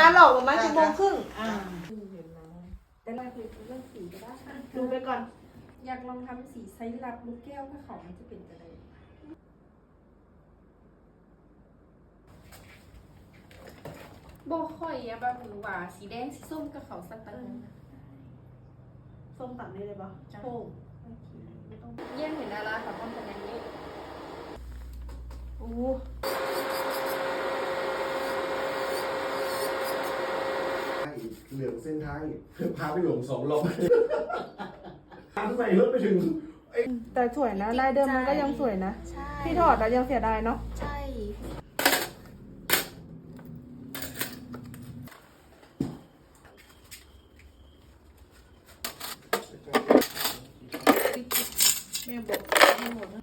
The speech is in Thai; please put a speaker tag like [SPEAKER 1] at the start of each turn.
[SPEAKER 1] านหรอกประมาณชั่วโมงครึ่ง
[SPEAKER 2] อ่า
[SPEAKER 3] แต่เราคือเรื่องสีก็ได้
[SPEAKER 1] ดูไปก่อน
[SPEAKER 3] อยากลองทำสีไซรัปลูกแก้วถ้าเขามันจะเป็นอะไรบ่ค่อยอะแบบหรือว่าสีแดงสีส้มกับเขาสักตัน
[SPEAKER 1] ส้มตัดนี่เลยปะโอ้
[SPEAKER 3] เยี่ยมเห็นดาราค่ะต้องเป็นอย่างนี้
[SPEAKER 1] โอ้
[SPEAKER 4] เหลืองเส้นทางอีกพาไปหลงสองรอบทางใหม่รถไปถึง
[SPEAKER 1] แต่สวยนะลายเดิมมันก็ยังสวยนะพี่ถอดแล้วยังเสียดายเนาะ
[SPEAKER 2] ใช่
[SPEAKER 1] แม่บอกให้หมดนะ